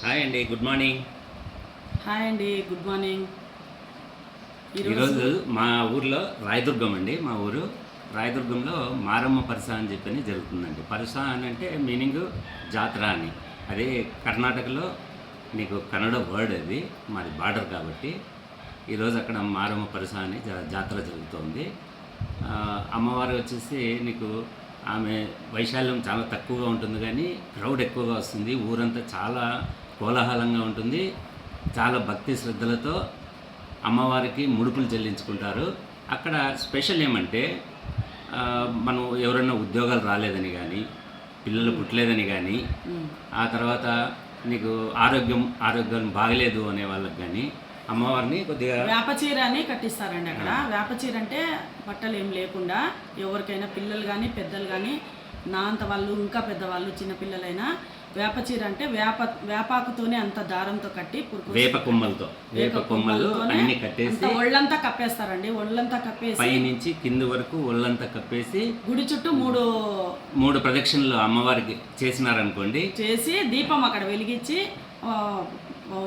Hi అండి good morning. Hi అండి good morning. ఈరోజు మా ఊర్లో రాయదుర్గం అండి మా ఊరు. రాయదుర్గంలో మారమ్మ పరస అని చెప్పని జరుగుతుందండి. పరస అని అంటే మీనింగ్ జాతర అని. అదే కర్ణాటకలో నీకు కన్నడ వర్డ్ అది మాది బార్డర్ కాబట్టి ఈరోజు అక్కడ మారమ్మ పరస అని జాతర జరుగుతోంది. అమ్మవారు వచ్చేసి నీకు ఆమె వైశాల్యం చాలా తక్కువగా ఉంటుంది కానీ క్రౌడ్ ఎక్కువగా వస్తుంది. ఊరంతా చాలా కోలాహలంగా ఉంటుంది. చాలా భక్తి శ్రద్ధలతో అమ్మవారికి ముడుపులు చెల్లించుకుంటారు. అక్కడ స్పెషల్ ఏమంటే మనం ఎవరైనా ఉద్యోగాలు రాలేదని కానీ పిల్లలు పుట్టలేదని కానీ ఆ తర్వాత నీకు ఆరోగ్యం ఆరోగ్యం బాగలేదు అనే వాళ్ళకి కానీ అమ్మవారిని కొద్దిగా వేప చీర అని కట్టిస్తారండి అక్కడ. వేప చీర అంటే బట్టలు ఏం లేకుండా ఎవరికైనా పిల్లలు కానీ పెద్దలు కానీ నా అంత వాళ్ళు ఇంకా పెద్దవాళ్ళు చిన్న పిల్లలైనా వేప చీర అంటే వేప వేపాకుతోనే అంత దారంతో కట్టి వేప కొమ్మలతో వేప కొమ్మలు అన్ని కట్టేసి ఒళ్ళంతా కప్పేస్తారండి. ఒళ్ళంతా కప్పేసి పై నుంచి కింది వరకు ఒళ్ళంతా కప్పేసి గుడి చుట్టూ మూడు మూడు ప్రదక్షిణలు అమ్మవారికి చేసినారనుకోండి. చేసి దీపం అక్కడ వెలిగించి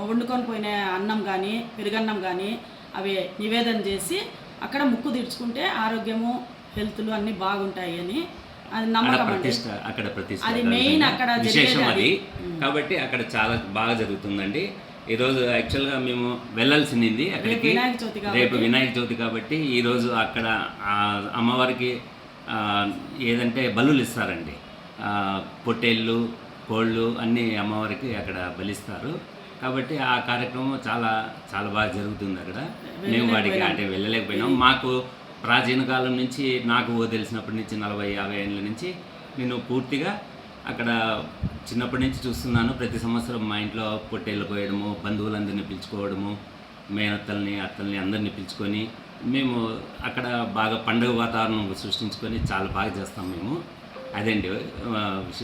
వండుకొని పోయిన అన్నం కానీ పెరుగన్నం కానీ అవి నివేదన చేసి అక్కడ ముక్కు తీర్చుకుంటే ఆరోగ్యము హెల్త్లు అన్నీ బాగుంటాయి అని అది అక్కడ నమ్మకం ప్రతిష్ట అక్కడ ప్రతిష్ట అది. మెయిన్ అక్కడ విశేషం అది. కాబట్టి అక్కడ చాలా బాగా జరుగుతుందండి. ఈరోజు యాక్చువల్గా మేము వెళ్ళాల్సింది అక్కడికి. వినాయక చవితి కాబట్టి. రేపు వినాయక చవితి కాబట్టి ఈరోజు అక్కడ అమ్మవారికి ఏదంటే బలులు ఇస్తారండి. పొట్టేళ్ళు కోళ్ళు అన్నీ అమ్మవారికి అక్కడ బలిస్తారు. కాబట్టి ఆ కార్యక్రమం చాలా చాలా బాగా జరుగుతుంది అక్కడ. మేము వాడికి అంటే వెళ్ళలేకపోయినాం. మాకు ప్రాచీన కాలం నుంచి నాకు ఓ తెలిసినప్పటి నుంచి నలభై యాభై ఏళ్ళ నుంచి నేను పూర్తిగా అక్కడ చిన్నప్పటి నుంచి చూస్తున్నాను. ప్రతి సంవత్సరం మా ఇంట్లో పొట్టేళ్ళు కోయడము బంధువులందరినీ పిలుచుకోవడము మేనత్తల్ని అత్తల్ని అందరినీ పిలుచుకొని మేము అక్కడ బాగా పండుగ వాతావరణం సృష్టించుకొని చాలా బాగా చేస్తాం మేము. అదండి ఆ, విశేషం.